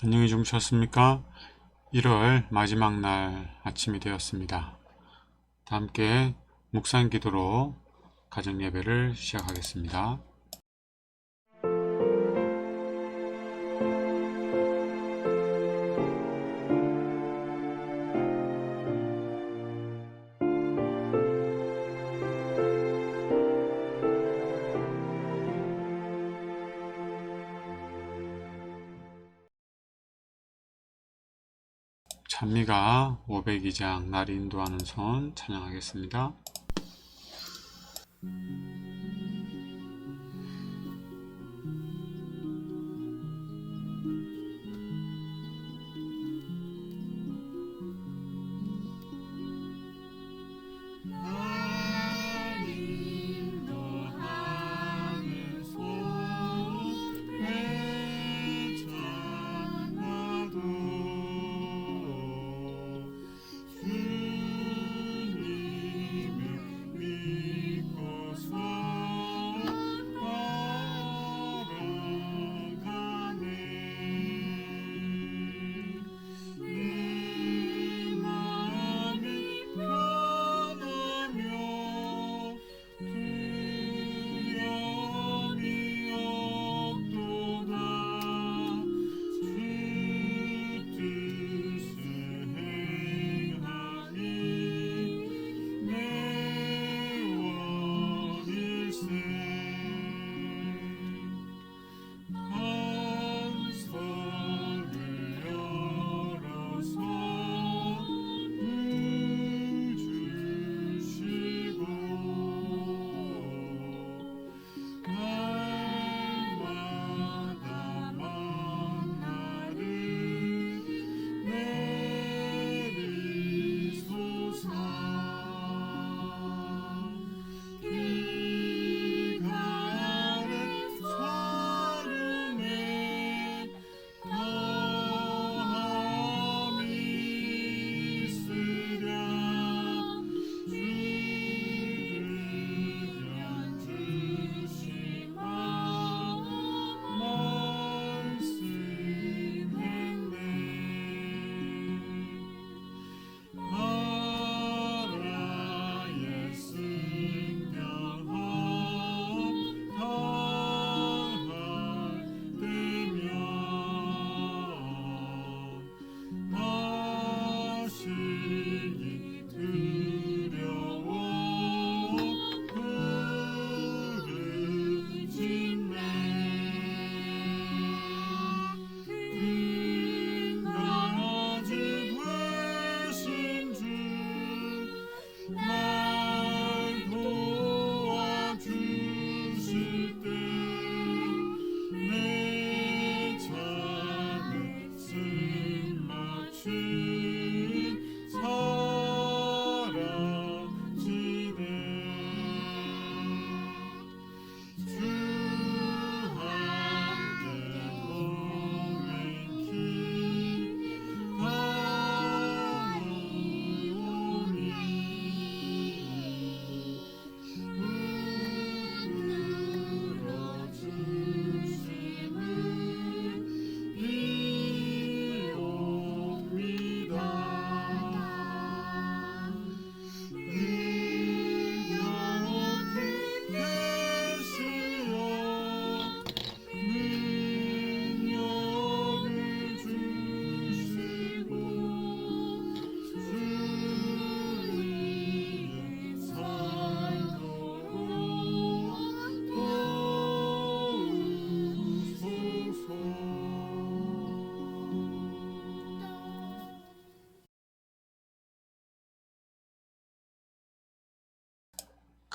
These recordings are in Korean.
안녕히 주무셨습니까? 1월 마지막 날 아침이 되었습니다. 다 함께 묵상 기도로 가정 예배를 시작하겠습니다. 찬미가 502장 날 인도하는 손 찬양하겠습니다. Amen.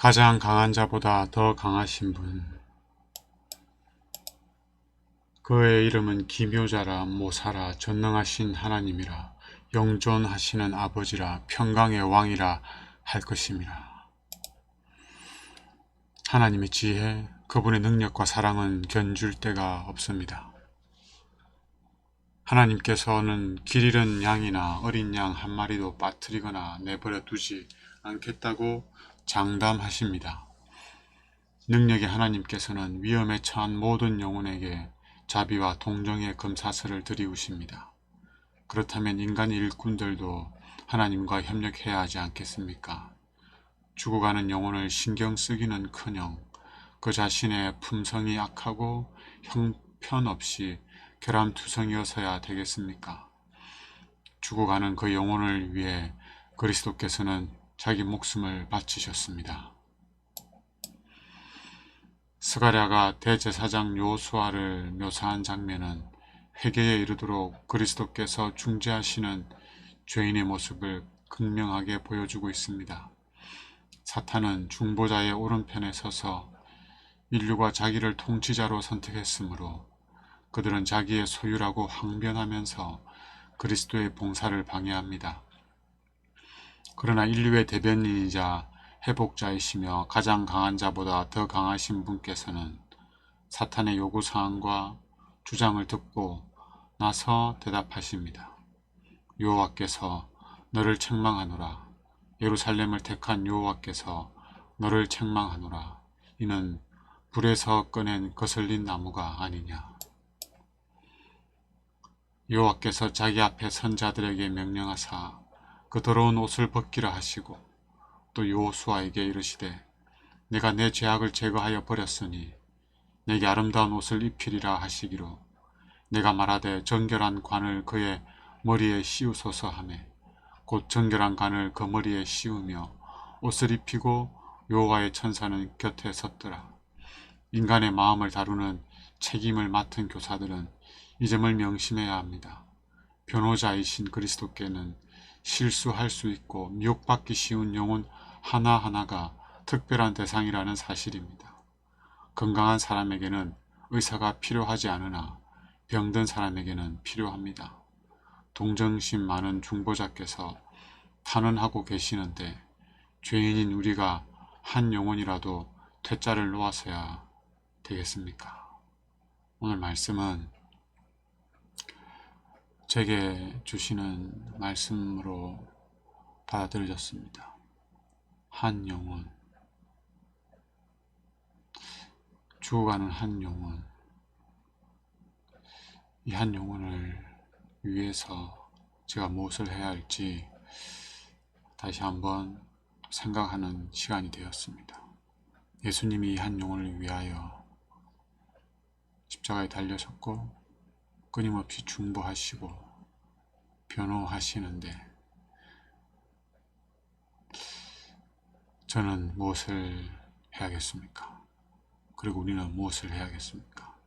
가장 강한 자보다 더 강하신 분. 그의 이름은 기묘자라 모사라 전능하신 하나님이라 영존하시는 아버지라 평강의 왕이라 할 것임이라. 하나님의 지혜, 그분의 능력과 사랑은 견줄 데가 없습니다. 하나님께서는 길 잃은 양이나 어린 양 한 마리도 빠뜨리거나 내버려 두지 않겠다고 장담하십니다. 능력의 하나님께서는 위험에 처한 모든 영혼에게 자비와 동정의 검사서를 들이우십니다. 그렇다면 인간 일꾼들도 하나님과 협력해야 하지 않겠습니까? 죽어가는 영혼을 신경 쓰기는 커녕 그 자신의 품성이 악하고 형편없이 결함투성이어서야 되겠습니까? 죽어가는 그 영혼을 위해 그리스도께서는 자기 목숨을 바치셨습니다. 스가랴가 대제사장 요수아를 묘사한 장면은 회개에 이르도록 그리스도께서 중재하시는 죄인의 모습을 극명하게 보여주고 있습니다. 사탄은 중보자의 오른편에 서서 인류가 자기를 통치자로 선택했으므로 그들은 자기의 소유라고 항변하면서 그리스도의 봉사를 방해합니다. 그러나 인류의 대변인이자 회복자이시며 가장 강한 자보다 더 강하신 분께서는 사탄의 요구사항과 주장을 듣고 나서 대답하십니다. 여호와께서 너를 책망하노라. 예루살렘을 택한 여호와께서 너를 책망하노라. 이는 불에서 꺼낸 거슬린 나무가 아니냐. 여호와께서 자기 앞에 선자들에게 명령하사 그 더러운 옷을 벗기라 하시고 또 여호수아에게 이르시되 내가 내 죄악을 제거하여 버렸으니 내게 아름다운 옷을 입히리라 하시기로 내가 말하되 정결한 관을 그의 머리에 씌우소서 하매 곧 정결한 관을 그 머리에 씌우며 옷을 입히고 여호와의 천사는 곁에 섰더라. 인간의 마음을 다루는 책임을 맡은 교사들은 이 점을 명심해야 합니다. 변호자이신 그리스도께는 실수할 수 있고 미혹받기 쉬운 영혼 하나하나가 특별한 대상이라는 사실입니다. 건강한 사람에게는 의사가 필요하지 않으나 병든 사람에게는 필요합니다. 동정심 많은 중보자께서 탄원하고 계시는데 죄인인 우리가 한 영혼이라도 퇴짜를 놓아서야 되겠습니까? 오늘 말씀은 제게 주시는 말씀으로 받아들여졌습니다. 한 영혼, 죽어가는 한 영혼, 이 한 영혼을 위해서 제가 무엇을 해야 할지 다시 한번 생각하는 시간이 되었습니다. 예수님이 이 한 영혼을 위하여 십자가에 달려셨고 끊임없이 중보하시고 변호하시는데 저는 무엇을 해야겠습니까? 그리고 우리는 무엇을 해야겠습니까?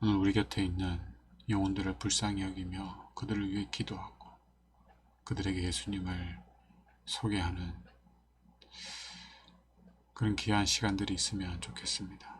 오늘 우리 곁에 있는 영혼들을 불쌍히 여기며 그들을 위해 기도하고 그들에게 예수님을 소개하는 그런 귀한 시간들이 있으면 좋겠습니다.